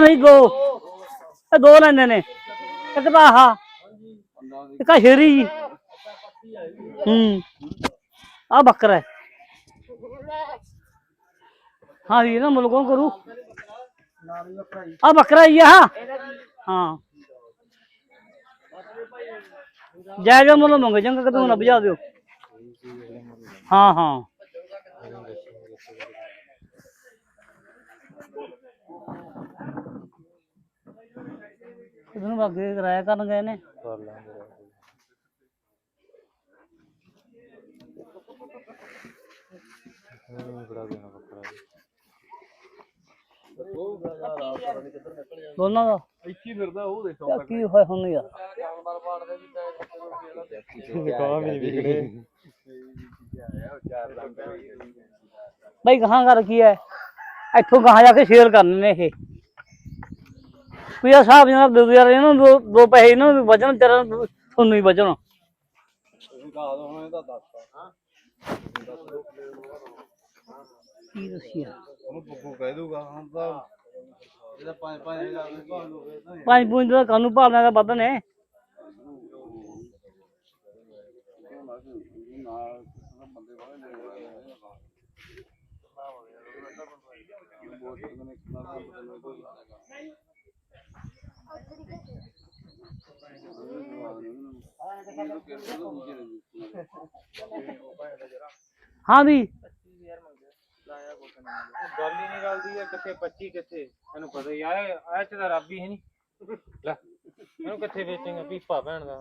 ਨਹੀਂ ਦੋ ਇਹ ਦੋ ਲੈਂਦੇ ਨੇ। ਇੱਕ ਤਾਂ ਆਹ, ਇੱਕ ਆ ਸ਼ੇਰੀ ਹੂੰ। ਆ ਬੱਕਰਾ ਹੈ। ਹਾਂ ਇਹ ਨਾ ਮੁੱਲ ਕੌਣ ਕਰੂ? ਆ ਬੱਕਰਾ ਹੀ ਆ। ਹਾਂ। ਜਾਇਗਾ ਮੁੱਲ, ਮੰਗ ਜੰਗ ਕਿ ਤੂੰ ਨਾ ਬਜਾ ਦਿਓ। ਹਾਂ ਹਾਂ। ਇਹਨੂੰ ਅੱਗੇ ਕਿਰਾਇਆ ਕਰਨ ਗਏ ਨੇ? ਕਰ ਲਾਂਗੇ ਹੂੰ ਬੜਾ ਦੇਣਾ ਬੱਕਰਾ ਦੋਨਾਂ ਦਾ। ਇੱਥੇ ਫਿਰਦਾ ਉਹ ਦੇਖੋ ਕੀ ਹੋਇਆ ਹੁਣ ਯਾਰ? ਕਹਾਂ ਵੀ ਵਿਕੜੇ ਬਈ ਗਾਹਾਂ ਕਰ ਕੀ ਹੈ? ਇੱਥੋਂ ਗਾਹਾਂ ਜਾ ਕੇ ਸ਼ੇਅਰ ਕਰਨੇ ਨੇ ਇਹ। ਕੋਈ ਆ ਹਿਸਾਬ ਜਨਾਬ ਦੇ ਦਿਓ ਯਾਰ ਇਹਨਾਂ ਨੂੰ ਦੋ- ਦੋ ਪੈਸੇ ਇਹਨਾਂ ਨੂੰ ਵੀ ਬਚਣ ਤੇਰਾ ਤੁਹਾਨੂੰ ਹੀ ਬਚਣ। ਤੁਸੀਂ ਦੋ ਹੁਣ ਦੱਸ ਕੀ ਦੱਸਿਆ ਉਹਨੂੰ ਬੱਬੂ ਕਹਿ ਦੂਗਾ ਹੁਣ ਤਾਂ ਇਹਦਾ 5 5000 ਦੇ ਭਾਅ ਨੂੰ ਹੋਵੇ ਤਾਂ ਪੰਜ ਪੁੰਜ ਦਾ ਕਾਨੂੰ ਭਾਲਣਾ ਦਾ ਵੱਧ ਨੇ। ਹਾਂ ਵੀ ਗੱਲ ਹੀ ਨਹੀਂ ਰਲਦੀ ਹੈ ਕਿੱਥੇ 25 ਕਿੱਥੇ? ਇਹਨੂੰ ਪਤਾ ਹੀ ਆ ਇਹ ਚ ਤਾਂ ਰੱਬ ਹੀ ਹੈ ਨਹੀਂ। ਲੈ ਇਹਨੂੰ ਕਿੱਥੇ ਵੇਚੇਂਗਾ ਪੀਪਾ ਭੈਣ ਦਾ?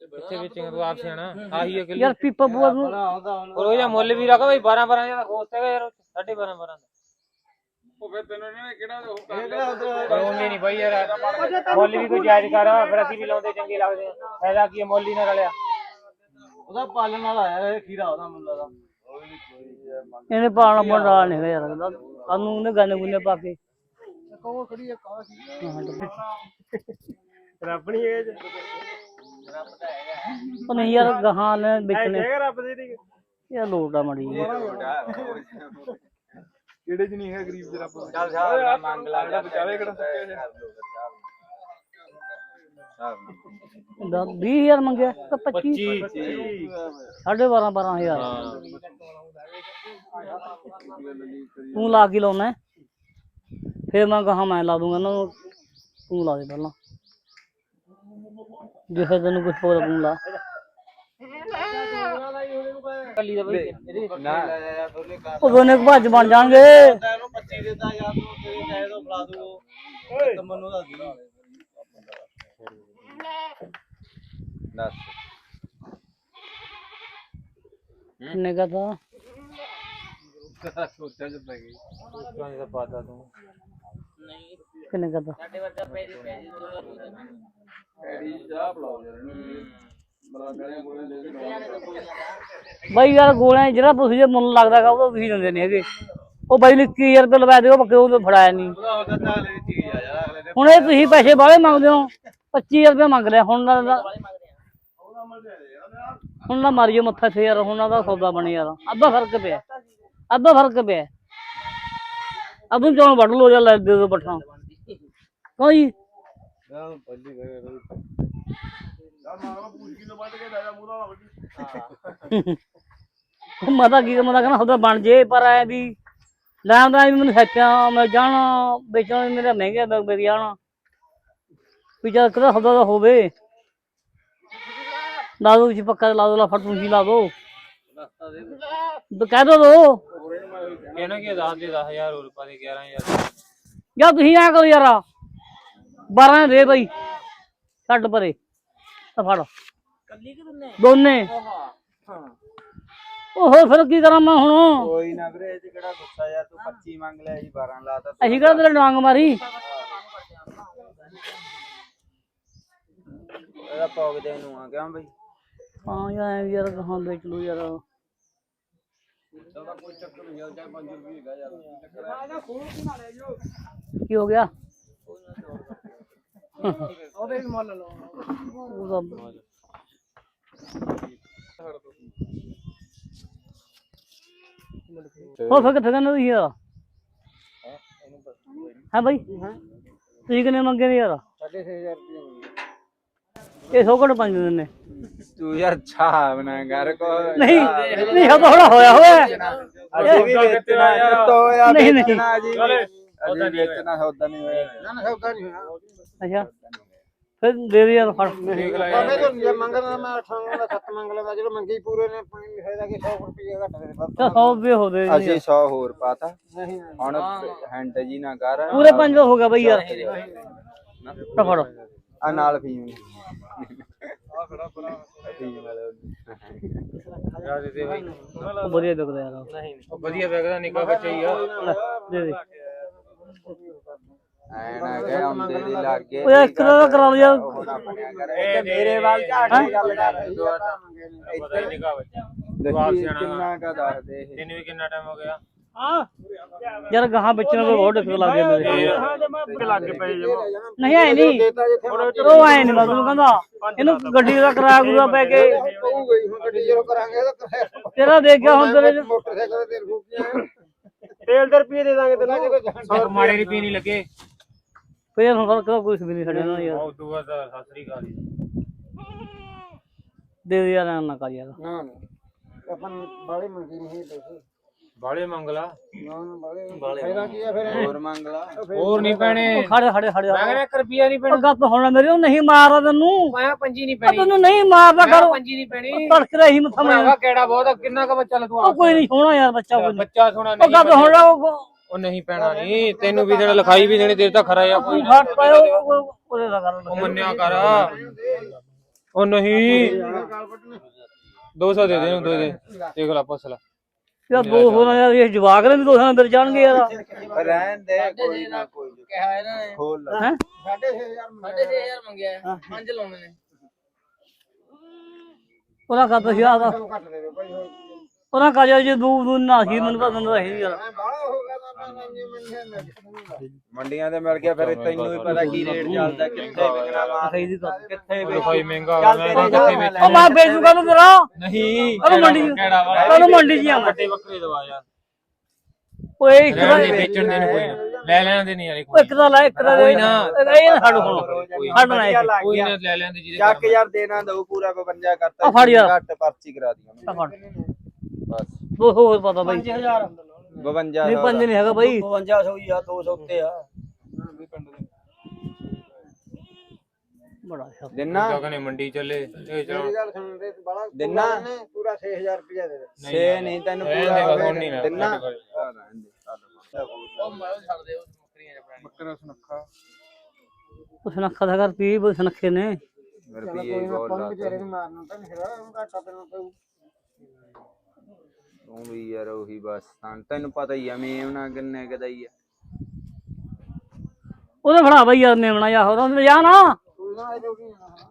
ਕਿੱਥੇ ਵੇਚੇਂਗਾ ਤੂੰ ਆਪ ਸਿਆਣਾ? ਆਹੀ ਹੈ ਕਿੱਲੀ ਯਾਰ ਪੀਪਾ ਬੂਆ ਨੂੰ ਔਰ ਉਹ ਜਾਂ ਮੁੱਲ ਵੀ ਰੱਖਾ ਬਈ 12 12 ਦਾ ਖੋਸਤੇ ਹੈਗਾ ਯਾਰ 12.5 12 ਦਾ। ਉਹ ਫਿਰ ਤੈਨੂੰ ਇਹਨਾਂ ਨੇ ਕਿਹੜਾ ਉਹ ਪਰ ਉਹਨੇ ਨਹੀਂ ਬਈ ਯਾਰ ਮੁੱਲ ਵੀ ਕੋਈ ਜਾਇਜ਼ ਕਰ ਫਿਰ ਅਸੀਂ ਵੀ ਲਾਉਂਦੇ ਚੰਗੇ ਲੱਗਦੇ ਆ ਫਾਇਦਾ ਕੀ ਹੈ ਮੁੱਲ ਹੀ ਨਾ ਰਲਿਆ? ਉਹਦਾ ਪਾਲਣ ਵਾਲਾ ਆਇਆ ਇਹ ਖੀਰਾ ਉਹਦਾ ਮੁੱਲਾ ਦਾ। ਇਹਨੇ ਪਾਲਣਾ ਬੰਦਾ ਨਹੀਂ ਹੈਗਾ ਯਾਰ ਸਾਨੂੰ ਉਹਨੇ ਗਾਨੇ ਗੁੰਨੇ ਪਾ ਕੇ। ਕਹੋ ਖੜੀ ਹੈ ਕਾਹ ਰੱਬ ਨਹੀਂ ਇਹ ਉਹ ਨਹੀਂ ਯਾਰ ਗਾਹਾਂ ਨੇ ਵੇਚਣੇ। ਰੱਬ ਦੀ ਨਹੀਂ ਯਾਰ ਲੋਟਾ ਮੜੀ ਕਿਹੜੇ ਚ ਨਹੀਂ ਹੈ ਗਰੀਬ ਦੇ ਰੱਬ ਚੱਲ ਜਾ ਮੰਗ ਲਾ ਵਿਚਾਰੇ ਕਿਹੜਾ ਨੇ ਦਾ 20000 ਮੰਗਿਆ ਤਾਂ 25 ਸਾਢੇ 12 12000 ਤੂੰ ਲਾ ਕੇ ਲਾਉਣਾ। ਹੈ? ਫਿਰ ਮੈਂ ਕਹਾ ਮੈਂ ਲਾ ਦੂੰਗਾ ਨੂੰ ਤੂੰ ਲਾ ਦੇ ਪਹਿਲਾਂ। ਜੇ ਫਿਰ ਤੈਨੂੰ ਕੁਝ ਹੋਰ ਤੂੰ ਲਾ। ਕੱਲੀ ਦਾ ਬਈ ਇਹਦੀ ਨਾ ਯਾਰ ਦੋਨੇ ਕਰ ਉਹ ਦੋਨੇ ਕੁ ਭੱਜ ਬਣ ਜਾਣਗੇ ਇਹਨੂੰ 25 ਦੇਦਾ ਯਾਰ ਤੂੰ ਤੇਰੇ ਕਹੇ ਤੋਂ ਫੜਾ ਦੂ ਤੇ ਮੈਨੂੰ ਦੱਸ ਦੀ ਦੱਸ ਕਿੰਨੇ ਕਾ ਤਾਂ? ਸੋਚਾਂ ਚ ਪੈ ਗਈ ਕਿਉਂ ਦਾ ਪਾਦਾ ਤੂੰ ਕਿੰਨੇ ਕਾ ਤਾਂ ਐਡੀ ਚਾਹ ਪਲਾਓ ਯਾਰ ਇਹਨੂੰ ਬੜਾ ਗਲੇ ਗੋਲੇ ਦੇ ਦੇ ਬਾਈ ਯਾਰ ਗੋਲਿਆਂ ਜਿਹੜਾ ਤੁਸੀਂ ਜੇ ਮੁੱਲ ਲੱਗਦਾਗਾ ਉਹ ਤਾਂ ਤੁਸੀਂ ਦਿੰਦੇ ਨਹੀਂ ਹੈਗੇ। ਉਹ ਬਾਈ ਨੇ 21000 ਰੁਪਏ ਲਵਾ ਦਿਓ, ਬੱਕੇ ਉਹ ਫੜਾਇਆ ਨਹੀਂ ਹੁਣ ਇਹ ਤੁਸੀਂ ਪੈਸੇ ਬਾਹਲੇ ਮੰਗਦੇ ਹੋ 25000 ਰੁਪਏ ਮੰਗ ਲਿਆ, ਹੁਣ ਦਾ ਹੁਣ ਨਾ ਮਾਰਿਓ ਮੱਥਾ ਤੇ ਯਾਰ, ਹੁਣ ਦਾ ਸੌਦਾ ਬਣੇ ਯਾਰ। ਅੱਧਾ ਫ਼ਰਕ ਪਿਆ, ਅੱਧਾ ਫ਼ਰਕ ਪਿਆ। ਅਬੂ ਚੋਂ ਵੱਢ ਲੋ ਜਾਂ ਲੈ ਦੇ ਦੋ ਪੱਠਾ। ਕੋਈ ਮਤਾ ਕੀ ਮਤਾ ਕਹਿੰਦਾ ਸੌਦਾ ਬਣ ਜੇ ਪਰ ਐ ਵੀ ਲੈ ਆਉਂਦਾ ਵੀ ਮੈਨੂੰ ਸੱਚਾ ਮੈਂ ਜਾਣਾ ਵੇਚਣਾ ਵੀ ਮੇਰਾ ਮਹਿੰਗਾ ਦਾ ਮੇਰੀ ਜਾਣਾ ਵੀ ਜਦ ਕਿਹਦਾ ਸੌਦਾ ਦਾ ਹੋਵੇ। ਲਾ ਦੋ ਜੀ ਪੱਕਾ ਲਾ ਦੋ ਲਾ ਫੜ ਤੁਸੀਂ ਲਾ ਦੋ। ਕਹਿ ਦੋ ਦੋ। ਇਹਨਾਂ ਕੀ ਦੱਸ ਦੇ 10000 ਹੋਰ ਪਾ ਦੇ 11000 ਜਾਂ ਤੁਸੀਂ ਆ ਕਰੋ ਯਾਰ 12 ਦੇ ਬਈ ਛੱਡ ਪਰੇ। ਆ ਫੜ। ਕੱਲੀ ਕਿ ਦਿੰਨੇ। ਦੋਨੇ ਉਹ ਫਿਰ ਕੀ ਕਰਾਂ ਮੈਂ ਹੁਣ? ਕੋਈ ਨਾ ਵੀਰੇ ਇਹ ਚ ਕਿਹੜਾ ਗੁੱਸਾ ਯਾਰ ਤੂੰ 25 ਮੰਗ ਲਿਆ ਜੀ 12 ਲਾਤਾ ਅਸੀਂ ਕਿਹੜਾ ਤੇਰੇ ਡਾਂਗ ਮਾਰੀ? ਇਹਦਾ ਪੌਗ ਦੇ ਨੂੰ ਆ ਕਿਉਂ ਬਈ। ਹਾਂ ਯਾਰ ਯਾਰ ਕਹਾਂ ਵੇਚ ਲੂ ਯਾਰ। ਕੋਈ ਚੱਕਰ ਨਹੀਂ ਯਾਰ ਚਾਹੇ 5 ਰੁਪਏ ਹੈਗਾ ਯਾਰ। ਕੀ ਹੋ ਗਿਆ? ਉਹਦੇ ਵੀ ਮੁੱਲ ਲਓ। ਉਹਦਾ ਉਹ ਫਿਰ ਕਿੱਥੇ ਕਹਿੰਦੇ ਤੁਸੀਂ ਯਾਰ? ਹੈ ਬਾਈ? ਤੁਸੀਂ ਕਿੰਨੇ ਮੰਗੇ ਨੇ ਯਾਰ? 6500 ਰੁਪਏ ਇਹ ਸੌ ਘੱਟ ਪੰਜ ਦਿਨ ਨੇ। ਤੂੰ ਯਾਰ ਚਾਹ ਬਣਾ ਕਰ ਕੋ ਨਹੀਂ ਨਹੀਂ ਤਾਂ ਥੋੜਾ ਹੋਇਆ ਹੋਇਆ। ਹੈ। ਅਸੀਂ ਵੀ ਵੇਚਣਾ ਯਾਰ? ਤੋ ਯਾਰ ਨਹੀਂ, ਨਹੀਂ। ਵੇਚਣਾ ਜੀ ਅਸੀਂ ਵੇਚਣਾ ਸੌਦਾ ਨਹੀਂ ਹੋਇਆ। ਨਾ ਨਾ ਸੌਦਾ ਨਹੀਂ ਹੋਇਆ। ਅੱਛਾ। ਫਿਰ ਦੇ ਦੇ ਯਾਰ ਫੜ। ਦੇਖ ਲੈ ਯਾਰ। ਮੈਂ ਜੇ ਮੰਗਣਾ ਮੈਂ 8 ਮੰਗਣਾ 7 ਮੰਗ ਲੈਂਦਾ ਜਦੋਂ ਮੰਗੀ ਪੂਰੇ ਨੇ ਪਾਣੀ ਨਹੀਂ ਫਾਇਦਾ ਕਿ 100 ਰੁਪਏ ਘੱਟ ਦੇ ਬਸ ਤਾਂ 100 ਰੁਪਏ ਹੋ ਦੇ ਅਸੀਂ 100 ਹੋਰ ਪਾਤਾ। ਨਹੀਂ ਹੁਣ ਹੈਂਡ ਜੀ ਨਾ ਕਰ ਪੂਰੇ ਪੰਜ ਹੋ ਗਿਆ ਬਈ ਯਾਰ। ਤਾਂ ਫੜ। ਆ ਨਾਲ ਫੀਮ। ਦੇ ਦੇ ਉਹ ਵਧੀਆ ਵਿਕਦਾ ਯਾਰ ਉਹ। ਵਧੀਆ ਵੇਖਦਾ ਨਿੱਕਾ ਬੱਚਾ ਹੀ ਆ। ਲੈ, ਦੇ ਦੇ। ਐ ਨਾ ਕਹਿ ਆਉਂਦੇ ਦੀ ਲੱਗੇ ਉਹ ਯਾਰ ਇੱਕ ਦਾ ਕਰਾ ਇਹ ਮੇਰੇ ਵੱਲ ਝਾੜ ਕੇ ਗੱਲ ਕਰ ਪਤਾ ਹੀ ਨਿੱਕਾ ਬੱਚਾ ਦੱਸੀ ਕਿੰਨਾ ਕਾ ਦੱਸ ਦੇ ਇਹ। ਤੈਨੂੰ ਵੀ ਕਿੰਨਾ ਟਾਈਮ ਹੋ ਗਿਆ? ਯਾਰ ਗਾਹਾਂ ਵੇਚਣ ਨੂੰ ਬਹੁਤ ਡਿੱਕਰ ਲੱਗ ਗਿਆ ਮੇਰੇ। ਲੱਗ ਪਏ ਜਮਾ ਨਹੀਂ ਐ ਨਹੀਂ। ਉਹ ਐ ਨਹੀਂ ਮਤਲਬ ਕਹਿੰਦਾ ਇਹਨੂੰ ਗੱਡੀ ਦਾ ਕਿਰਾਇਆ ਗੁਰਾ ਪੈ ਕੇ। ਤੇਰਾ ਦੇਖ ਗਿਆ ਹੁਣ ਤੇਰੇ ਮੋਟਰਸਾਈਕਲ ਤੇਲ ਤੇਲ ਦੇ ਰੁਪਏ ਦੇ ਦਾਂਗੇ ਤੈਨੂੰ। ਸੌ ਮਾੜੇ ਰੁਪਏ ਨਹੀਂ ਲੱਗੇ। ਫੇਰ ਹੁਣ ਤਾਂ ਵੀ ਨਹੀਂ ਸਾਡੇ ਨਾਲ ਯਾਰ। ਉਹ ਦੂਆ ਦਾ ਸਤਿ ਸ੍ਰੀ ਅਕਾਲ ਜੀ। ਦੇ ਦੇ ਯਾਰ ਨਾ ਕਰ ਯਾਰ। ਨਾ ਨਾ। ਆਪਾਂ ਬਾਲੇ ਮੰਗੀ ਨਹੀਂ ਪੈਸੇ ਬਾਲੇ ਮੰਗਲਾ ਨਾ ਨਾ ਬਾਲੇ ਫਾਇਦਾ ਕੀ ਆ ਫਿਰ? ਹੋਰ ਮੰਗ ਲਾ। ਹੋਰ ਨਹੀਂ ਪੈਣੇ। ਉਹ ਖੜੇ ਖੜੇ ਖੜੇ ਮੈਂ ਕਹਿੰਦਾ 1 ਰੁਪਿਆ ਨਹੀਂ ਪੈਣਾ। ਉਹ ਗੱਪ ਹੁਣ ਮੇਰੀ ਉਹ ਨਹੀਂ ਮਾਰਦਾ ਤੈਨੂੰ। ਮੈਂ ਪੰਜੀ ਨਹੀਂ ਉਹ ਪੈਣੀ ਤੈਨੂੰ ਨਹੀਂ ਮਾਰਦਾ ਮੈਂ ਕਰ ਪੰਜੀ ਨਹੀਂ ਪੈਣੀ। ਤੜਕ ਰਹੀ ਮੱਥਾ ਭਰਾਵਾ ਕਿਹੜਾ ਬਹੁਤ ਕਿੰਨਾ ਕ ਬੱਚਾ ਉਹ ਕੋਈ ਨਹੀਂ ਸੋਹਣਾ ਯਾਰ ਬੱਚਾ ਕੋਈ ਨਹੀਂ। ਬੱਚਾ ਸੋਣਾ ਉਹ ਨਹੀਂ ਗੱਪ ਹੁਣ ਉਹ ਉਹ ਨਹੀਂ ਪੈਣਾ ਨਹੀਂ ਤੈਨੂੰ ਵੀ ਦੇਣਾ ਲਿਖਾਈ ਵੀ ਦੇਣੀ ਤੇਰੇ ਤਾਂ ਖਰਾ ਆ ਕੋਈ। ਤੂੰ ਫੜ ਪਾਇਓ ਉਹਦੇ ਦਾ ਕਰ ਉਹ ਮੰਨਿਆ ਕਰ। ਉਹ ਨਹੀਂ। 200 ਦੇ ਦੇ ਉਹਨੂੰ ਦੇ ਦੇ। ਦੇਖ ਲੈ ਪੁੱਛ ਲੈ। ਯਾਰ ਦੋ ਹੋਣਾ ਯਾਰ ਇਹ ਜਵਾਕ ਨੇ ਵੀ ਦੋ ਮਿਲ ਜਾਣਗੇ ਯਾਰ। ਰਹਿਣ ਦੇ ਕੋਈ ਨਾ ਕੋਈ ਕਿਹਾ ਇਹਨਾਂ ਨੇ। ਖੋਲ ਲਾ। ਹੈ? 6500 ਮੰਗਿਆ। ਪੰਜ ਲਾਉਣੇ ਨੇ। ਉਹਨਾਂ ਕਾ ਦੇ ਹੋਰ ਉਹਨਾਂ ਕਾ ਜੇ ਦੂ ਦੂ ਨਾ ਸੀ ਮੈਨੂੰ ਨਹੀਂ ਰਹੀ ਯਾਰ ਹੋ ਮੰਡੀਆਂ ਤੇ ਮਿਲ ਗਿਆ ਫਿਰ ਤੈਨੂੰ ਵੀ ਪਤਾ ਕੀ ਰੇਟ ਚੱਲਦਾ ਕਿੱਥੇ ਵਿਕਣਾ ਵਾ ਸਹੀ ਦੀ ਕਿੱਥੇ ਲਿਖਾਈ ਮਹਿੰਗਾ ਮੈਂ ਕਿੱਥੇ ਨਾਲ ਵੇਚ ਉਹ ਮੈਂ ਵੇਚੂਗਾ ਤੂੰ ਤੇਰਾ? ਨਹੀਂ ਉਹਨੂੰ ਮੰਡੀ ਚ ਕਿਹੜਾ ਵਾ? ਉਹਨੂੰ ਮੰਡੀ ਚ ਆਵਾਂ ਵੱਡੇ ਬੱਕਰੇ ਦਵਾ ਯਾਰ। ਓਏ ਇੱਕ ਦਾ ਵੇਚਣ ਦੇ ਨੂੰ ਕੋਈ ਨਾ। ਲੈ ਲੈਣ ਦੇ ਨਹੀਂ ਯਾਰ ਉਹ ਇੱਕ ਦਾ ਲੈ ਇੱਕ ਦਾ ਦੇ। ਕੋਈ ਨਾ। ਇਹ ਨਾ ਛੱਡ ਹੁਣ। ਛੱਡ ਨਾ ਕੋਈ ਨਾ ਲੈ ਲੈਣ ਦੇ ਜਿਹਦੇ ਚੱਕ ਯਾਰ ਦੇਣਾ ਦਊ ਪੂਰਾ 52 ਕਰਤਾ ਆ। ਘੱਟ ਪਰਚੀ ਕਰਾ ਦੀਆਂ ਆ ਬਸ। ਹੋਰ ਪਤਾ ਬਾਈ। 52 ਨਹੀਂ ਪੰਜ ਨਹੀਂ ਹੈਗਾ ਬਾਈ 5200 ਹੀ ਆ 200 ਉੱਤੇ ਆ ਬੜਾ ਸ਼ੌਕ। ਦਿਨਾ ਜਗਨੇ ਮੰਡੀ ਚੱਲੇ ਇਹ ਚਲੋ ਮੇਰੀ ਗੱਲ ਸੁਣ ਦੇ ਬਾਲਾ ਦਿਨਾ ਪੂਰਾ 6000 ਰੁਪਏ ਦੇ ਦੇ ਛੇ ਨਹੀਂ ਤੈਨੂੰ ਰਹਿਣ ਪੂਰਾ ਦੇ, ਹੁਣ ਨਹੀਂ ਮੈਂ ਦਿਨਾ ਸਾਡੇ ਕੋਲ। ਆ ਰਹਿਣ ਦੇ, ਆ ਲੈ। ਉਹ ਮਾਰੋ ਛੱਡ ਦੇ ਉਹ ਬੱਕਰੀਆਂ ਚ ਬੱਕਰਾ ਸੁਨੱਖਾ ਉਹ ਸੁਨੱਖਾ ਦਾ ਕਰ ਪੀ ਬੋ ਸੁਨੱਖੇ ਨੇ ਰੁਪਈਏ ਬਹੁਤ ਪੰਜ ਲਾਤੇ ਵਿਚਾਰੇ ਨੂੰ ਮਾਰਨਾ ਤਾਂ ਨਹੀਂ ਹੈਗਾ ਉਹਨੂੰ ਘਾਟਾ ਪੈਣਾ ਪਊ ਤੂੰ ਵੀ ਯਾਰ ਉਹੀ ਬਸ, ਤਾਂ ਤੈਨੂੰ ਪਤਾ ਹੀ ਆ, ਮੈਂ ਉਹਨਾਂ ਕਿੰਨੇ ਕਦਾ ਹੀ ਆ। ਉਹਦੇ ਫੜਾ ਬਾਈ ਯਾਰ ਮੇਮਣਾ ਯਾ ਹੋਰ ਜਾ ਨਾ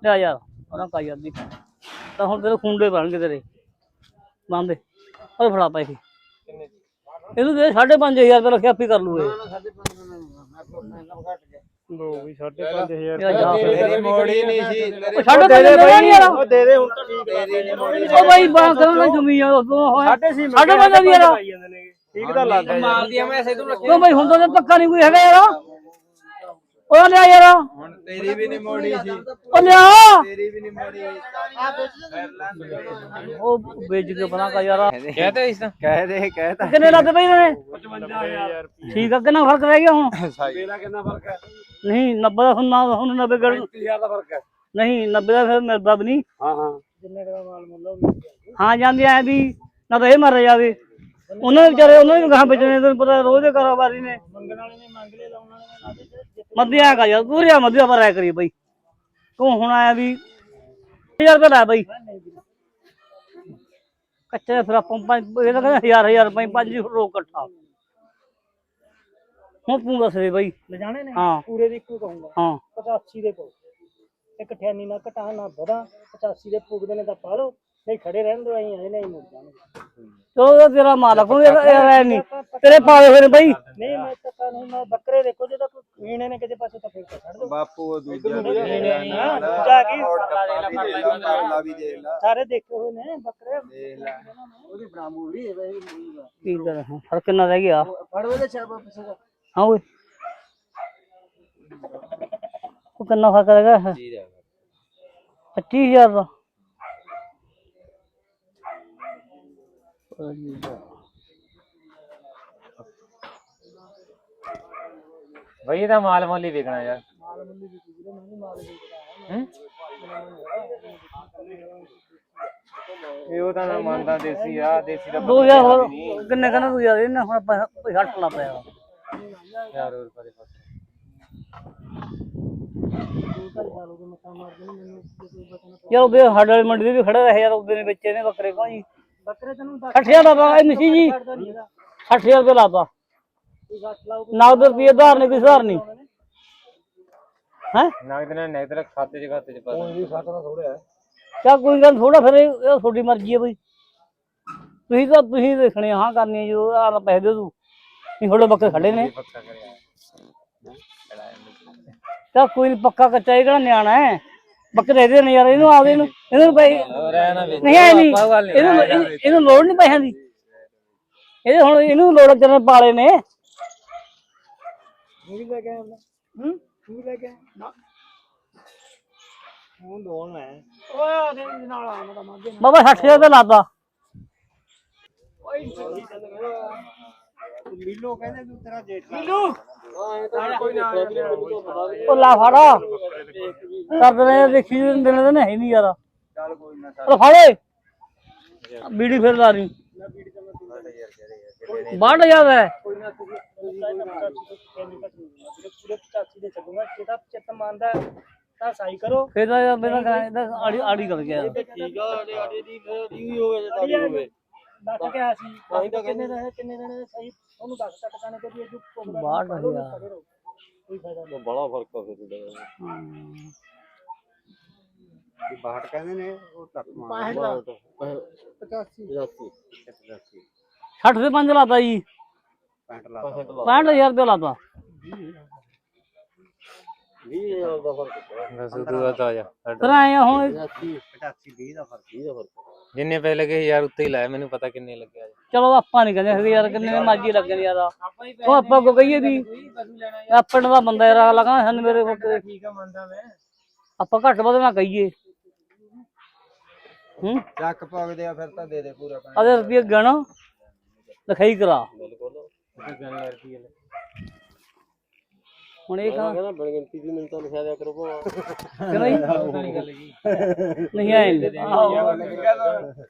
ਲੈ ਯਾਰ ਉਹਨਾਂ ਕਾ ਯਾਰ ਦੀ ਤਾਂ ਹੁਣ ਤੇਰੇ ਖੁੰਡੇ ਬਣਨਗੇ ਤੇਰੇ। ਬੰਦੇ ਉਹ ਫੜਾ ਪੈਸੇ ਇਹਨੂੰ ਦੇ 5500 ਰੁਪਏ ਰੱਖਿਆ, ਆਪੀ ਕਰ ਲੂ ਇਹ। ਨਾ ਨੂੰ ਨਾ ਲੋ ਵੀ 5500 ਇਹਦਾ ਜਾ ਫਿਰ। ਤੇਰੀ ਮੋੜੀ ਨਹੀਂ ਸੀ। ਤੇਰੀ ਉਹ ਛੱਡ ਦੇ ਦੇ ਬਾਈ। ਯਾਰ। ਉਹ ਦੇ ਦੇ ਹੁਣ ਤਾਂ ਠੀਕ ਆ। ਤੇਰੀ ਨਹੀਂ ਮੋੜੀ ਉਹ ਬਾਈ ਬਾਂ ਕਰਨਾ ਜਮੀ ਆ ਉਹ ਹੋਇਆ ਸਾਡੇ ਸੀ ਸਾਡੇ ਬੰਦੇ ਵੀ ਯਾਰ ਠੀਕ ਤਾਂ ਲੱਗਦਾ ਮਾਰ ਦਿਆ ਮੈਂ ਐਸੇ ਤੂੰ ਰੱਖੀ ਕਿਉਂ ਬਾਈ ਹੁਣ ਤਾਂ ਪੱਕਾ ਨਹੀਂ ਕੋਈ ਹੈਗਾ ਯਾਰ। ਉਹ ਲਿਆ ਯਾਰ। ਹੁਣ ਤੇਰੀ ਵੀ ਨਹੀਂ ਮੋੜੀ ਸੀ। ਉਹ ਲਿਆ। ਤੇਰੀ ਵੀ ਨਹੀਂ ਮੋੜੀ। ਉਹ ਵੇਚ ਕੇ ਬਣਾ ਕਾ ਯਾਰ। ਕਹਤੇ ਇਸ ਤਾਂ ਕਹਿ ਦੇ ਕਿੰਨੇ ਲੱਗ ਪਈ ਨੇ 55000 ਠੀਕ ਆ ਕਿੰਨਾ ਫ਼ਰਕ ਰਹਿ ਗਿਆ ਹੁਣ? ਮੇਰਾ ਕਿੰਨਾ ਫ਼ਰਕ ਹੈ? ਨਹੀਂ 90 ਦਾ ਹੁਣ ਨਾ ਹੁਣ 90 ਗੜ 30000 ਦਾ ਫ਼ਰਕ ਹੈ। ਨਹੀਂ 90 ਦਾ ਫਿਰ ਮਿਲਦਾ ਵੀ ਨਹੀਂ। ਹਾਂ ਹਾਂ। ਹਾਂ ਜਾਂਦੇ ਆ ਵੀ ਨਾ ਤਾਂ ਇਹ ਮਰ ਜਾਵੇ। ਉਹਨਾਂ ਦੇ ਵਿਚਾਰੇ ਉਹਨਾਂ ਨੂੰ ਗਾਹਾਂ ਵੇਚਣੇ ਤੈਨੂੰ ਪਤਾ ਰੋਜ਼ ਦੇ ਕਾਰੋਬਾਰੀ ਨੇ। ਮੰਗਣ ਵਾਲੇ ਨੇ ਮੰਗ ਲੈ ਲਾਉਣ ਵਾਲੇ ਨੇ ਮੱਧਿਆ ਕਾ ਯਾਰ ਪੂਰਿਆ ਮੱਧਿਆ ਪਰ ਆਇਆ ਕਰੀ ਬਈ। ਤੂੰ ਹੁਣ ਆਇਆ ਵੀ 1000 ਰੁਪਏ ਲੈ ਬਈ। ਕੱਚੇ ਫਿਰ ਆਪਾਂ ਪੰਜ ਇਹ ਤਾਂ ਕਹਿੰਦਾ ਹਜ਼ਾਰ ਹਜ਼ਾਰ ਰੁਪਏ ਪੰਜ ਰੋ ਇਕੱਠਾ। ਹੁਣ ਤੂੰ ਦੱਸ ਦੇ ਬਈ। ਲਿਜਾਣੇ ਨੇ? ਹਾਂ। ਪੂਰੇ ਦੀ ਇੱਕੋ ਕਹੂੰਗਾ। ਹਾਂ। 85 ਦੇ ਪਾਓ ਇੱਕ ਠਿਆਨੀ ਨਾ ਘਟਾ ਨਾ ਵਧਾ 85 ਦੇ ਪੁੱਗਦੇ ਨੇ ਤਾਂ ਪਾ ਲਓ। ਨਹੀਂ ਖੜੇ ਰਹਿਣ ਦੋ ਆਏ ਨਹੀਂ ਮੁੜ ਜਾਣਗੇ ਤੋ ਤੇਰਾ ਮਾਲਕ ਨੂੰ ਇਹ ਰਹਿ ਨਹੀਂ। ਤੇਰੇ ਪਾਵੇ ਹੋਏ ਨੇ ਬਈ। ਨਹੀਂ ਮੈਂ ਤਾਂ ਤਾਂ ਨਹੀਂ ਮੈਂ ਬੱਕਰੇ ਦੇਖੋ ਜੇ ਤਾਂ ਕੋਈ ਵੀਣੇ ਨੇ ਕਿਸੇ ਪਾਸੇ ਤਾਂ ਫਿਰ ਛੱਡ ਦੋ ਬਾਪੂ ਉਹ ਦੂਜਾ ਲਾ ਦੂਜਾ ਕੀ? ਪਰਲਾ ਵੀ ਦੇ ਲਾ ਸਾਰੇ ਦੇਖੇ ਹੋਏ ਨੇ ਬੱਕਰੇ। ਦੇ ਲਾ। ਉਹਦੀ ਬਰਾਮੂਰੀ ਹੈ ਵੈਸੇ ਕੀ ਕਰ ਫ਼ਰਕ ਕਿੰਨਾ ਰਹਿ ਗਿਆ? ਫੜ ਵੇਲੇ ਚਾਬਾ ਪਿੱਛੇ ਦਾ ਹਾਂ ਓਏ। ਉਹ ਕਿੰਨਾ ਫ਼ਰਕ ਹੈਗਾ 25000 ਦਾ। ਬਈ ਇਹਦਾ ਮਾਲ ਮੁੱਲ ਹੀ ਵਿਕਣਾ ਯਾਰ। ਹੂੰ? ਇਹ ਉਹ ਤਾਂ ਮੈਂ ਮੰਨਦਾ ਦੇਸੀ ਆ ਦੇਸੀ ਦਾ 2000 ਹੋਰ ਕਿੰਨੇ ਕਹਿੰਦਾ ਤੂੰ ਯਾਰ ਇਹਨਾਂ ਹੁਣ ਪੈਸਾ ਕੋਈ ਹੱਟ ਲਾ ਪਿਆ। ਯਾਰ ਹੋਰ ਪਰੇ ਪਾਸੇ ਯਾਰ ਉਹਦੇ ਸਾਡੇ ਵਾਲੀ ਮੰਡੀ ਦੇ ਵੀ ਖੜੇ ਰਹੇ ਯਾਰ ਉਹਦੇ ਨੇ ਵੇਚੇ ਨੇ ਬੱਕਰੇ ਕੋ ਜੀ ਬੱਕਰੇ ਤੈਨੂੰ 60000 ਦਾ ਇਹ ਮਸ਼ੀ ਜੀ 60000 ਰੁਪਏ ਲਾਤਾ। ਨਗਦ ਰੁਪਏ ਉਧਾਰ ਨਹੀਂ ਕੋਈ ਸੁਧਾਰ ਨਹੀਂ। ਹੈ? ਨਗਦ ਨਾਲ ਨਗਦ ਨਾਲ ਖਾਤੇ 'ਚ ਖਾਤੇ 'ਚ ਪਾ ਦੇ ਚਾ ਕੋਈ ਗੱਲ ਥੋੜਾ ਫਿਰ ਇਹ ਇਹ ਤੁਹਾਡੀ ਮਰਜ਼ੀ ਹੈ ਬਈ। ਤੁਸੀਂ ਤਾਂ ਤੁਸੀਂ ਦੇਖਣੇ ਹਾਂ ਕਰਨੀ ਹੈ ਜਦੋਂ ਆ ਪੈਸੇ ਦੇ ਦੂ ਨਹੀਂ ਥੋੜੇ ਬੱਕਰੇ ਖੜੇ ਨੇ। ਪੱਕਾ ਕਰਿਆ। ਚਾ ਕੋਈ ਨੀ, ਪੱਕਾ ਕੱਚਾ ਇਹ ਕਿਹੜਾ ਨਿਆਣਾ ਹੈ? ਬੱਕਰੇ ਦੇ ਨੇ ਯਾਰ ਇਹਨੂੰ ਆਵੇ ਇਹਨੂੰ ਇਹਨੂੰ ਨਾ ਵਿੱਚ ਨਹੀਂ ਐ ਨਹੀਂ ਨੀ, ਇਹਨੂੰ ਨਾ ਇਹਨੂੰ- ਲੋੜ ਨਹੀਂ ਪੈਸਿਆਂ ਦੀ। ਇਹਦੇ ਹੁਣ ਇਹਨੂੰ ਲੋੜ ਤੇਰੇ ਪਾਲੇ ਨੇ। ਵੀ ਲੈ ਕੇ ਆਇਆ ਹੂੰ? ਵੀ ਲੈ ਕੇ ਆਇਆ। ਨਾ। ਉਹ ਦੋਨ ਹੈ ਓਏ ਉਹਦੇ ਨਾਲ ਆ ਮੈਂ ਤਾਂ ਮਾਗੇ ਬਾਬਾ 60000 ਰੁਪਏ ਲਾਤਾ ਮਿਲੋ ਕਹਿੰਦੇ ਤੂੰ ਤੇਰਾ ਜੇਠ ਮਿਲੋ ਕੋਈ ਨਾ ਉਹ ਲਾ ਫੜਾ। ਕਰਦੇ ਨੇ ਦੇਖੀ ਦਿਨ ਦਿਨ ਹੈ ਨਹੀਂ ਯਾਰ। ਚੱਲ ਕੋਈ ਨਾ ਫੜੇ ਬੀੜੀ ਫਿਰ ਲਾ ਰਹੀ ਬਾਹਠ ਹਜ਼ਾਰ ਹੈ ਕੋਈ ਨਾ ਤੁਸੀਂ ਪੂਰੇ 85 ਦੇ ਚੱਲੂਗਾ ਜਿਹਦਾ ਚਿੱਤ ਮੰਨਦਾ ਤਾਂ ਸਾਈ ਕਰੋ ਫਿਰ ਤਾਂ ਮੇਰਾ ਕਹਿੰਦਾ ਆੜੀ ਆੜੀ ਕਰ ਗਿਆ। ਠੀਕ ਆ ਆੜੇ ਆੜੇ ਦੀ ਵੀ ਹੋਵੇ ਤਾਂ ਹੋਵੇ ਦੱਸ ਗਿਆ ਸੀ। ਕਿੰਨੇ ਦਾ ਹੈ ਕਿੰਨੇ ਦਾ ਹੈ ਸਹੀ? ਉਹਨੂੰ ਦੱਸ ਤੱਕ ਤਾਂ ਕਿ ਇਹ ਜੋ ਭੁਗਦਾ ਬਾਹਠ ਹਜ਼ਾਰ ਕੋਈ ਫਾਇਦਾ ਨਹੀਂ। ਬੜਾ ਫ਼ਰਕ ਆ ਫਿਰ ਤੁਹਾਡਾ ਹਮ। ਬਾਹਟ ਕਹਿੰਦੇ ਨੇ ਉਹ ਤੱਕ 65 ਦਾ। 85 85 60 ਦੇ 5 ਲਾਤਾ ਜੀ। 65 ਲਾ 65000 ਰੁਪਏ ਲਾਤਾ। 20000 ਦਾ ਫ਼ਰਕ ਪਿਆ। ਬਸ ਉਦੋਂ ਬਾਅਦ ਆ ਜਾ ਛੱਡ। ਫਿਰ ਆਏ ਆ ਹੁਣ 85 85 20 ਦਾ ਫ਼ਰਕ 20 ਦਾ ਫ਼ਰਕ ਜਿੰਨੇ ਪੈਸੇ ਲੱਗੇ ਸੀ ਯਾਰ ਉੱਤੇ ਹੀ ਲਾਇਆ ਮੈਨੂੰ ਪਤਾ ਕਿੰਨੇ ਲੱਗੇ ਆ ਚਲੋ ਆਪਾਂ ਨਹੀਂ ਕਹਿੰਦੇ ਹੈਗੇ ਯਾਰ ਕਿੰਨੇ ਮਾਜੀ ਲੱਗਣ ਯਾਰ। ਉਹ ਆਪਾਂ ਕੋ ਕਹੀਏ ਵੀ ਆਪਣੇ ਦਾ ਬੰਦਾ ਯਾਰ ਅਗਲਾ ਕਹਿੰਦਾ ਸਾਨੂੰ ਮੇਰੇ ਕੋਲ ਠੀਕ ਆ ਮੰਨਦਾ ਮੈਂ। ਆਪਾਂ ਘੱਟ ਵੱਧ ਨਾ ਕਹੀਏ। ਹੂੰ? ਚੱਕ ਪਗਦੇ ਆ ਫਿਰ ਤਾਂ ਦੇ ਦੇ ਪੂਰਾ ਪੈਸੇ। ਅਦੇ ਰੁਪਏ ਗਣ ਲਿਖਾਈ ਕਰਾ। ਹੁਣ ਇਹ ਕਹਾਂ? ਕਹਿੰਦਾ ਬਣ ਗਿਣਤੀ ਦੀ ਮਿੰਟਾਂ ਲਿਖਿਆ ਦਿਆ ਕਰੋ ਭਾਵਾ ਕਿ ਨਹੀਂ? ਨਹੀਂ ਆਏ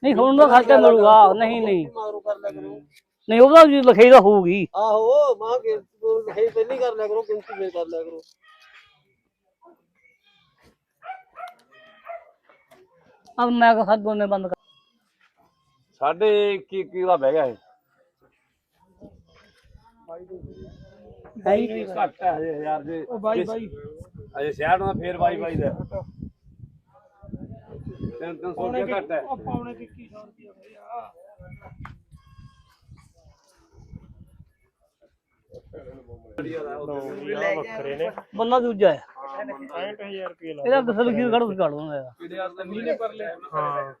ਨਹੀਂ ਹੁਣ ਦਾ ਖਰਚਾ ਮਿਲੂਗਾ। ਨਹੀਂ ਨਹੀਂ। ਮਾਰੂ ਕਰ ਲਿਆ ਕਰੋ। ਨਹੀਂ ਉਹਦਾ ਵੀ ਲਿਖਾਈ ਤਾਂ ਹੋਊਗੀ। ਆਹੋ ਮਾਂ ਕੇ ਹੈ ਪਹਿਲੀ ਕਰ ਲਿਆ ਕਰੋ ਗਿਣਤੀ ਫੇਰ ਕਰ ਲਿਆ ਕਰੋ। ਅਬ ਮੈਂ ਕਹਾ ਦੋਨੇ ਬੰਦ ਕਰ। ਸਾਡੇ 21 21 ਦਾ ਬਹਿ ਗਿਆ ਇਹ। ਹੈ ਹੀ ਘੱਟ ਹੈ ਹਜੇ ਹਜ਼ਾਰ ਦੇ ਉਹ ਬਾਈ ਬਾਈ। ਅਜੇ ਸ਼ਹਿਰ ਦਾ ਫੇਰ ਬਾਈ ਬਾਈ ਦਾ। ਤਿੰਨ ਤਿੰਨ ਸੌ ਰੁਪਇਆ ਘੱਟ ਹੈ। ਉਹ ਪੌਣੇ 2100 ਰੁਪਏ ਹੋਇਆ ਵੱਖਰੇ ਨੇ ਬੰਦਾ ਦੂਜਾ ਹੈ। 65000 ਰੁਪਏ ਲਾ ਇਹਦਾ ਦਸਲ ਕੀ ਖੜ ਉਸ ਕੱਢ ਦੂੰਗਾ ਯਾਰ ਹਾਂ।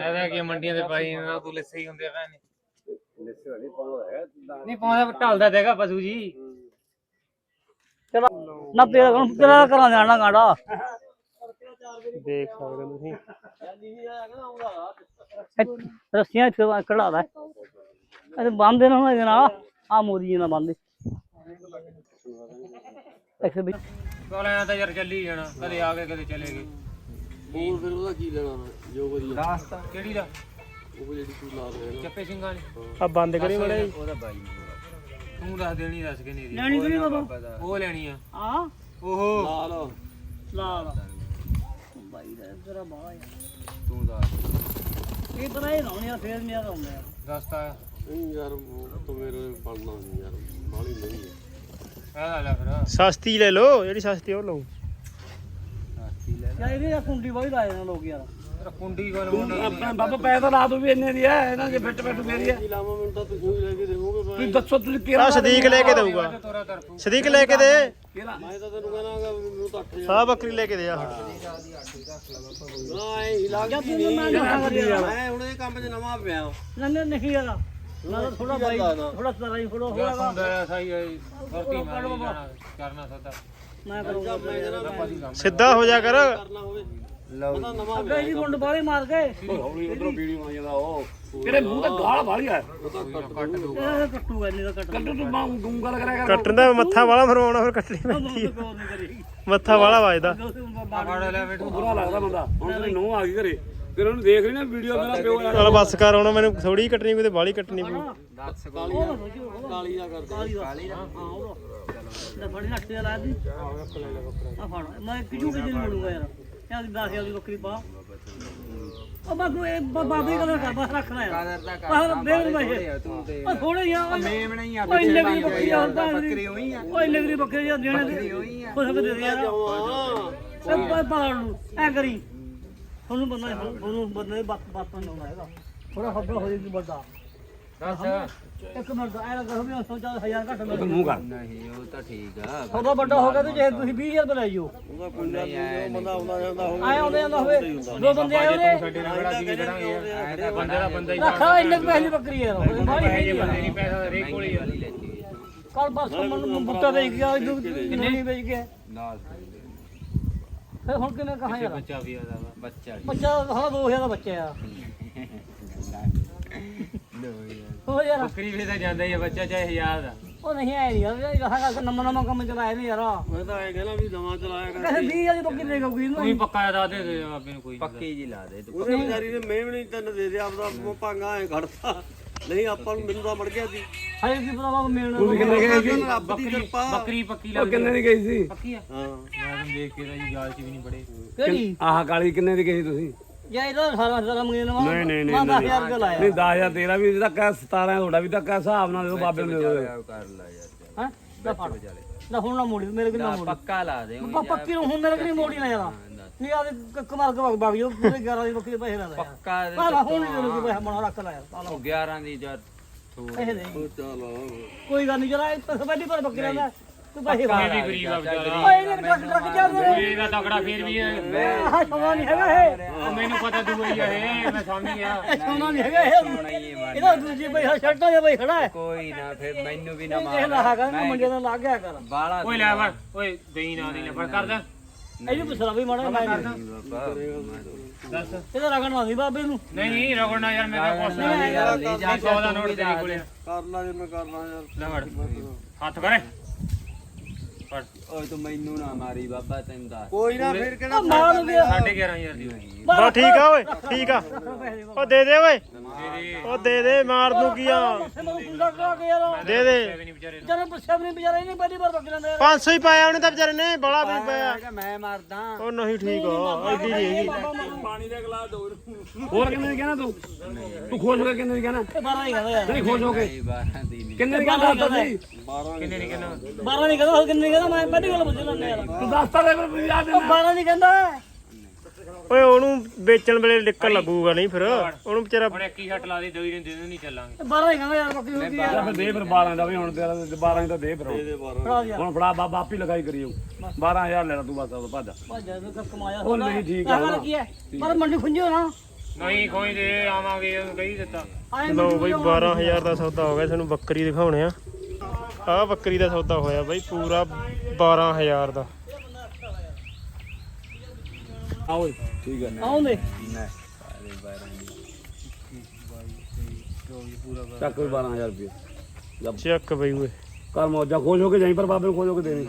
ਐਦਾ ਕੀ ਮੰਡੀਆਂ ਦੇ ਪਾਈ ਨਾ ਤੂੰ ਲਿੱਸੇ ਹੀ ਹੁੰਦੇ ਆ ਨਹੀਂ ਪਾਉਂਦਾ ਢਲਦਾ ਦੇਗਾ ਪਸ਼ੂ ਜੀ। ਚਲੋ ਨਾ ਤੇਰਾ ਕਰਾਂ ਜਾਣਾ ਗਾੜਾ ਦੇਖ ਸਕਦੇ ਹੋ ਤੁਸੀਂ। ਰੱਸੀਆਂ ਇੱਥੇ ਕਢਾ ਲੈ। ਇਹ ਬੰਦੇ ਨਾ ਇਹਦੇ ਨਾਲ। ਆ ਮੋਦੀ ਨਾਲ ਬੰਦੇ ਇੱਥੇ ਵੀ ਕੋਲਿਆਂ ਤਾਂ ਯਾਰ ਚੱਲੀ ਜਾਣਾ ਕਦੇ ਆ ਕੇ ਕਦੇ ਚਲੇ ਗਏ। ਹੋਰ ਫਿਰ ਉਹਦਾ ਕੀ ਲੈਣਾ ਜੋ ਵਧੀਆ ਕਿਹੜੀ ਦਾ? ਉਹ ਜਿਹੜੀ ਤੂੰ ਲਾ ਰਿਹਾ ਚੱਪੇ ਸਿੰਘਾਂ ਨੇ। ਆ ਬੰਦ ਕਰੀ ਮੜੇ ਉਹਦਾ ਬਾਈ ਤੂੰ ਦੱਸ ਦੇਣੀ ਦੱਸ ਕਿੰਨੀ ਦੀ ਲੈਣੀ ਕਿਹੜੀ ਬਾਬਾ। ਉਹ ਲੈਣੀ ਆ। ਆ ਓਹੋ। ਲਾ ਲਾ ਲਾ ਲਾ ਬਾਈ ਦਾ ਤੇਰਾ ਬਾਹਲਾ ਤੂੰ ਦੱਸ। ਇਹ ਤਾਂ ਇਹ ਲਾਉਣੀ ਆ ਫੇਰ ਨਹੀਂ ਆਉਂਦਾ ਯਾਰ ਦੱਸਤਾ ਨਹੀਂ ਯਾਰ ਉਹ ਤਾਂ ਮੇਰੇ ਬਣਨਾ ਨਹੀਂ ਯਾਰ। ਬਾਲੀ ਨਹੀਂ। ਹੈ ਇਹਦਾ ਲੈ ਫਿਰ। ਸਸਤੀ ਲੈ ਲਓ ਜਿਹੜੀ ਸਸਤੀ ਉਹ ਲਓ। ਯਾਰ ਇਹਦੇ ਕੁੰਡੀ ਬਾਈ ਲਾਏ ਨੇ ਲੋਕ ਯਾਰ। ਕੁੰਡੀ ਕੋਲ ਮੁੰਡਾ ਆਪਣਾ ਬਾਬਾ ਪੈਸਾ ਲਾ ਦੂ ਵੀ ਇੰਨੇ ਦੀ ਹੈ ਇਹਨਾਂ ਦੇ ਫਿੱਟ ਫਿੱਟ ਮੇਰੀ ਹੈ। ਕੀ ਲਾਵਾਂ ਮੈਨੂੰ ਤਾਂ ਤੁਸੀਂ ਲੈ ਕੇ ਦੇਵੋਗੇ ਮੈਂ ਤੁਸੀਂ ਦੱਸੋ ਤੁਸੀਂ ਕਿਹੜਾ ਆ ਸਦੀਕ ਲੈ ਕੇ ਦਊਗਾ। ਤੋਰਾ ਤਰਫੂ ਸਦੀਕ ਲੈ ਕੇ ਦੇ। ਮੈਂ ਤਾਂ ਤੈਨੂੰ ਕਹਿਣਾਗਾ ਮੈਨੂੰ ਤਾਂ 8000 ਸਾਹ ਬੱਕਰੀ ਲੈ ਕੇ ਦੇ ਆ। ਨਾ ਇਹ ਲੱਗ ਗਈ ਨਹੀਂ ਮੈਂ ਹੁਣ ਇਹ ਕੰਮ 'ਚ ਨਵਾਂ ਪਿਆ। ਨਹੀਂ ਨਹੀਂ ਨਹੀਂ ਯਾਰ ਨਾ ਥੋੜਾ ਬਾਈ ਥੋੜਾ ਸਤਾਰਾ ਹੀ ਫੜੋ ਯਾਰ ਹੋਗਾ ਸੁਣਦਾ ਆ ਸਹੀ ਹੈ ਵਰਤੀ ਮਾਰੀ ਜਾਣਾ ਕਰਨਾ ਸਦਾ। ਮੈਂ ਕਰੂੰਗਾ। ਸਿੱਧਾ ਹੋ ਜਾ ਕਰ। ਲਓ ਜੀ। ਅੱਗੇ ਜੀ ਮੁੰਡ ਬਾਹਲੇ ਮਾਰ ਕੇ ਹੌਲੀ ਉਧਰੋਂ ਵੀਡੀਓ ਆ ਜਾਂਦਾ ਉਹ ਤੇਰੇ ਮੂੰਹ ਤੇ ਗਾਲ ਵਾਲੀ ਆ। ਕੱਟ ਦੋ ਇਹ ਕੱਟੂਗਾ ਨਹੀਂ ਤਾਂ ਕੱਟ ਕੱਟ ਤੂੰ ਮਾਂ ਗੂੰ ਗੱਲ ਕਰਿਆ ਕਰ। ਕੱਟਣ ਦਾ ਮੱਥਾ ਵਾਲਾ ਫਰਮਾਉਣਾ ਫਿਰ ਕੱਟਣੀ ਪੈਂਦੀ ਕੋਈ ਨਹੀਂ ਕਰੀ? ਮੱਥਾ ਵਾਲਾ ਵੱਜਦਾ। ਫੜ ਲੈ ਬੈਠੋ। ਬੁਰਾ ਲੱਗਦਾ ਬੰਦਾ। ਹੁਣ ਤੇਰੀ ਨੂੰਹ ਆ ਗਈ ਘਰੇ। ਫਿਰ ਉਹਨੂੰ ਦੇਖ ਲਈ ਨਾ ਵੀਡੀਓ ਮੇਰਾ ਪਿਓ ਆ ਚਲ ਬੱਸ ਕਰ ਹੁਣ ਮੈਨੂੰ ਥੋੜੀ ਕੱਟਣੀ ਪਈ ਤੇ ਬਾਹਲੀ ਕੱਟਣੀ ਪਈ ਦੱਸ ਕਾਲੀ ਦਾ ਕਰ ਕਾਲੀ ਦਾ ਹਾਂ ਉਹਦਾ ਲੈ ਫੜੀ ਨੱਟ ਤੇ ਲਾ ਦੀ ਆ ਫੜ ਮੈਂ ਕਿਜੂ ਕਿਜੂ ਮਿਲੂਗਾ ਯਾਰ? ਯਾਰ 10000 ਦੀ ਬੱਕਰੀ ਪਾ। ਉਹ ਬਾਬੂ ਇਹ ਬਾ- ਬਾਬੇ ਕੋਲ ਕਰ ਬਸ ਰੱਖਣਾ ਯਾਰ ਕਾਦਰ ਦਾ ਆਹ ਕਰ ਬੇਲ ਮੈਂ ਆ ਤੂੰ ਤੇ ਉਹ ਥੋੜੇ ਜਿਹਾ ਮੇਮ ਨਹੀਂ ਆ ਓਏ ਨਗਰੀ ਬੱਕਰੀ ਆ ਹੁੰਦਾ ਬੱਕਰੀ ਹੋਈ ਆ। ਓਏ ਨਗਰੀ ਬੱਕਰੀ ਆ ਦੇਣੇ ਦੇ ਉਹ ਸਭ ਦੇ ਦੇ ਯਾਰ ਸਭ ਪਾ ਪਾੜ ਨੂੰ ਐ ਕਰੀ। ਤੁਹਾਨੂੰ ਬੰਦਾ ਤੁਹਾਨੂੰ ਬੰਦੇ ਬਾਤ ਬਾਤ ਨਹੀਂ ਆਉਂਦਾ ਹੈਗਾ। ਥੋੜਾ ਹੱਬਾ ਹੋ ਵੱਡਾ ਦੱਸ ਇੱਕ ਮਿੰਟ ਐ ਲੱਗਾ ਵੀ ਸੋਚਾ ਹਜ਼ਾਰ ਘੱਟ ਮਿਲ ਮੂੰਹ ਕਰ। ਨਹੀਂ ਉਹ ਤਾਂ ਠੀਕ ਆ ਉਹਦਾ ਵੱਡਾ ਹੋ ਗਿਆ ਤੇ ਜੇ ਤੁਸੀਂ 20000 ਰੁਪਏ ਲੈ ਜਾਓ ਨਹੀਂ ਆਇਆ ਨਹੀਂ। ਆਏ ਆਉਂਦੇ ਜਾਂਦਾ ਹੋਵੇ। ਦੋ ਬੰਦੇ ਆਏ ਉਹਦੇ। ਸਾਡੇ ਨਾਲ ਬੜਾ ਕੀ ਕਰਾਂਗੇ ਯਾਰ। ਬੰਦੇ ਦਾ ਬੰਦਾ ਹੀ ਰੱਖਾ ਇੰਨੇ ਕੁ ਪੈਸੇ ਦੀ ਬੱਕਰੀ ਯਾਰ। ਬਾਹਲੀ ਹੈ ਇਹ ਨਹੀਂ ਬੰਦੇ ਨਹੀਂ ਪੈਸਾ ਰੇ ਕੋਲ ਪਰਸੋਂ ਮੈਨੂੰ ਬੁੱਟਾ ਵੇਚ ਗਿਆ ਕਿੰਨੇ ਨਹੀਂ ਵੇਚ ਗਿਆ? ਨਾਲ ਫਿਰ ਹੁਣ ਕਹਾਂ ਯਾਰ? ਬੱਚਾ ਵੀ ਆਦਾ ਬੱਚਾ ਬੱਚਾ ਹਾਂ 2000 ਦਾ ਬੱਚਾ ਆ। ਉਹ ਯਾਰ। ਬੱਕਰੀ ਵੀ ਤਾਂ ਜਾਂਦਾ ਹੀ ਆ ਬੱਚਾ ਚਾਹੇ ਹਜ਼ਾਰ ਦਾ। ਉਹ ਨਹੀਂ ਆਇਆ ਯਾਰ ਇਹ ਕਹਾ ਕਰਕੇ ਨਵਾਂ ਨਵਾਂ ਕੰਮ ਚਲਾਏ ਨੇ ਯਾਰ। ਮੈਂ ਤਾਂ ਇਹ ਕਹਿੰਦਾ ਵੀ ਨਵਾਂ ਚਲਾਇਆ ਕਰ। ਕਹਿੰਦੇ 20000 ਦੀ ਬੱਕਰੀ ਦੇ ਗਈ ਤੂੰ ਹੀ ਪੱਕਾ ਦਾ ਦੇ ਦੇ ਆਪੇ ਨੂੰ ਕੋਈ ਪੱਕੀ ਜੀ ਲਾ ਦੇ ਤੂੰ। ਉਹਦੇ ਵਿਚਾਰੀ ਨੇ ਮੈਂ ਵੀ ਨਹੀਂ ਤੈਨੂੰ ਦੇ ਦਿਆ ਆਪਦਾ ਭਾਂਗਾ ਐ ਖੜਤਾ ਨਹੀਂ ਆਪਾਂ ਨੂੰ ਮੈਨੂੰ ਤਾਂ ਮੜ ਗਿਆ ਸੀ। ਹਾਏ ਕੀ ਪਤਾ ਵਾ ਮੇਣ ਕਿੰਨੇ ਗਏ ਸੀ? ਰੱਬ ਦੀ ਕਿਰਪਾ। ਬੱਕਰੀ ਪੱਕੀ ਲੱਗ ਕਿੰਨੇ ਦੀ ਗਈ ਸੀ? ਪੱਕੀ ਆ। ਹਾਂ ਮੈਂ ਤਾਂ ਦੇਖ ਕੇ ਤਾਂ ਜੀ ਜਾਲ ਚ ਵੀ ਨਹੀਂ ਬੜੇ ਕਿਹੜੀ? ਆਹ ਕਾਲੀ ਕਿੰਨੇ ਦੀ ਗਈ ਤੁਸੀਂ? ਯਾ ਇਹਦਾ ਸਾਰਾ ਸਾਰਾ ਮੰਗੇ ਨਵਾਂ ਨਹੀਂ, ਨਹੀਂ, ਨਹੀਂ, ਮੈਂ 10000 ਰੁਪਏ ਲਾਇਆ। ਨਹੀਂ 10000 ਤੇਰਾ ਵੀ ਇਹਦਾ ਕਾ 17 ਤੁਹਾਡਾ ਵੀ ਤਾਂ ਕਾ ਹਿਸਾਬ ਨਾਲ ਦਿਓ ਬਾਬੇ ਨੂੰ ਦੇ ਦਿਓ ਚੱਲ ਕਰ ਲਾ ਯਾਰ ਹਾਂ? ਲੈ ਫੜ। ਲੈ ਹੁਣ ਨਾ ਮੋੜੀ ਮੇਰੇ ਕਿੰਨਾ ਮੋੜੀ? ਪੱਕਾ ਲਾ ਦੇ ਪੱਕੀ ਨੂੰ ਹੁਣ ਮੇਰੇ ਕਿੰਨੀ ਮੋੜੀ ਨਾ ਯਾਰ। ਨਹੀਂ ਆਦੇ ਕਮਾਲ ਕੇ ਬਾਗ ਜੋ ਪੂਰੇ 11 ਦੀ ਬੱਕਰੀ ਦੇ ਪੈਸੇ ਲਾ ਲੈ ਪੱਕਾ ਦੇ ਪਾ ਹੁਣ ਨਹੀਂ ਦੇਣਗੇ ਪੈਸੇ ਬਣਾ ਰੱਖ ਲੈ ਯਾਰ ਪਾ ਲਾ। ਉਹ 11 ਦੀ ਜਦ ਪੈਸੇ ਦੇ। ਕੋਈ ਗੱਲ ਨਹੀਂ ਜਰਾ ਪਹਿਲੀ ਪਰ ਬੱਕਰੀ ਦਾ ਤੂੰ ਪਾ ਇਹ ਵੀ ਗਰੀਬ ਆ ਵਿਚਾਰਾ। ਓਏ ਇਹਨੇ ਟਰੱਕ ਟਰੱਕ ਜਾਂਦੇ ਨੇ ਇਹਦਾ ਤਕੜਾ ਫੇਰ ਵੀ ਹੈ। ਆਹ ਸੋਨਾ ਨਹੀਂ ਹੈਗਾ ਇਹ। ਉਹ ਮੈਨੂੰ ਪਤਾ ਤੂੰ ਹੀ ਆ ਇਹ ਮੈਂ ਸਮਝ ਗਿਆ ਇਹ ਸੋਨਾ ਨਹੀਂ ਹੈਗਾ ਇਹ। ਹੋਣਾ ਹੀ ਹੈ ਮਾਰ ਇਹਦਾ ਦੂਜੀ ਪੈਸਾ ਸ਼ਰਟਾਂ ਦੇ ਬਈ ਖੜਾ ਹੈ। ਕੋਈ ਨਾ ਫਿਰ ਮੈਨੂੰ ਵੀ ਨਾ ਇਹ ਮਾਰ ਨਾ ਹੈਗਾ ਨਾ ਮੰਜੇ ਨਾਲ ਲੱਗ ਗਿਆ ਕਰ। ਬਾਲਾ ਓਏ ਲੈ ਵੜ ਓਏ ਦੇਈ ਨਾ ਨਹੀਂ ਲੈ ਫੜ ਕਰ ਦੇ। ਇਹਨੂੰ ਪੁੱਛਣਾ ਵੀ ਮਾੜਾ ਮੈਂ ਬਾਬਾ ਦੱਸ। ਇਹਦਾ ਰਗਣ ਆਉਂਦੀ ਬਾਬੇ ਨੂੰ। ਨਹੀਂ ਰਗੜਨਾ ਯਾਰ ਮੇਰਾ ਕੁਛ ਨਹੀਂ ਯਾਰ ਲੈ ਜਾ ਸੌ ਦਾ ਨੋਟ ਤੇਰੇ ਕੋਲੇ। ਆ। ਕਰ ਲਾ ਜੇ ਮੈਂ ਕਰਨਾ ਯਾਰ। ਲੈ ਵੜ। ਹੱਥ ਕਰੇ ਓਏ ਤੂੰ ਮੈਨੂੰ ਨਾ ਮਾਰੀ ਬਾਬਾ ਤੈਨੂੰ ਦੱਸ। ਕੋਈ ਨਾ ਫਿਰ ਕਿਹੜਾ ਮਾਰ ਗਿਆ 11500 ਦੀ ਹੋਈ ਬਾ ਠੀਕ ਆ ਓਏ ਠੀਕ ਆ। ਉਹ ਦੇ ਦੇ ਓਏ। ਉਹ ਦੇ ਦੇ ਮਾਰ ਦੂ ਕੀ ਆ? ਮੈਨੂੰ ਦੇ ਦੇ ਵੀ ਨਹੀਂ ਵਿਚਾਰੇ ਜਰਾ ਪੁੱਛਿਆ ਵੀ ਨਹੀਂ ਵਿਚਾਰਾ ਇਹਨੇ ਪਹਿਲੀ ਵਾਰ ਬੱਕਰੀ ਲੈਂਦਾ 500 ਹੀ ਪਾਇਆ ਉਹਨੇ ਤਾਂ ਵਿਚਾਰੇ ਨੇ ਬੜਾ ਵੀ ਪਾਇਆ। ਮੈਂ ਮਾਰਦਾ। ਉਹ ਨਹੀਂ ਠੀਕ ਆ ਐਡੀ ਨਹੀਂ ਹੈਗੀ। ਪਾਣੀ ਦਾ ਗਲਾਸ ਦੋ। ਹੋਰ ਕਿੰਨੇ ਦੀ ਕਹਿਣਾ ਤੂੰ? ਤੂੰ ਖੁਸ਼ ਹੋ ਕੇ ਕਿੰਨੇ ਦੀ ਕਹਿਣਾ? ਇਹ 12 ਹੀ ਕਹਿੰਦਾ ਯਾਰ। ਨਹੀਂ ਖੁਸ਼ ਹੋ ਕੇ। ਇਹ 12 ਦੀ ਨਹੀਂ। ਕਿੰਨੇ ਦੀ ਕਹਿਣਾ ਦੱਸ ਸੀ ਕਿੰਨੇ ਨਹੀਂ ਕਿੰਨਾ 12 ਨਹੀਂ ਕਹਿੰਦਾ ਹੋਰ ਕਿੰਨੇ ਨਹੀਂ ਕਹਿੰਦਾ ਮੈਂ ਪਹਿਲੀ ਗੱਲ ਪੁੱਛ ਲੈਂਦਾ ਯਾਰ। ਤੂੰ ਦੱਸ ਤਾਂ ਦੇ ਫਿਰ ਯਾਦ ਉਹ 12 ਨਹੀਂ ਕਹਿੰਦਾ ਓਏ ਉਹਨੂੰ ਵੇਚਣ ਵੇਲੇ ਡਿੱਕਣ ਲੱਗੂਗਾ ਨਹੀਂ ਫਿਰ। ਉਹਨੂੰ ਵਿਚਾਰਾ ਹੁਣ ਇੱਕ ਹੀ ਛੱਟ ਲਾ ਦੇ ਦੋ ਹੀ ਦੇ ਨਹੀਂ ਚੱਲਾਂਗੇ। ਇਹ 12 ਹੀ ਕਹਿੰਦਾ ਯਾਰ ਬੱਕਰੀ ਹੁੰਦੀ ਯਾਰ ਫਿਰ ਦੇ ਫਿਰ 12 ਦਾ ਵੀ ਹੁਣ ਤੇਰਾ 12 ਦਾ ਦੇ ਫਿਰ ਹੁਣ। ਫੜਾ ਬਾਬਾ ਆਪੀ ਲਗਾਈ ਕਰੀਓ 12000 ਲੈ ਲੈ ਤੂੰ ਬਸ ਉਹ ਭੱਜ। ਭੱਜ ਜਾ ਤੂੰ ਕਮਾਇਆ ਉਹ ਨਹੀਂ ਠੀਕ ਆ ਹੈ? ਪਰ ਮੰਡੀ ਖੁੰਝੋ ਨਾ ਨਹੀਂ ਕੋਈ ਦੇ ਆਵਾਂਗੇ ਉਹਨੂੰ ਕਹੀ ਦਿੱਤਾ। ਲਓ ਬਈ 12000 ਦਾ ਸੌਦਾ ਹੋ ਗਿਆ ਤੁਹਾਨੂੰ ਬੱਕਰੀ ਦਿਖਾਉਣੇ ਆ। ਆਹ ਬੱਕਰੀ ਦਾ ਸੌਦਾ ਹੋਇਆ ਬਈ ਪੂਰਾ 12000 ਦਾ। ਆਓ ਠੀਕ ਹੈ ਆਉਂਦੇ। ਨਾ ਸਾਰੇ 12 ਦੀ ਚੱਕ ਵੀ 12000 ਰੁਪਏ। ਚੱਕ ਬਈ ਓਏ। ਕਰ ਮੌਜਾ ਖੁਸ਼ ਹੋ ਕੇ ਜਾਈ ਪਰ ਬਾਬੇ ਨੂੰ ਖੁਸ਼ ਹੋ ਕੇ ਦੇਣੀ।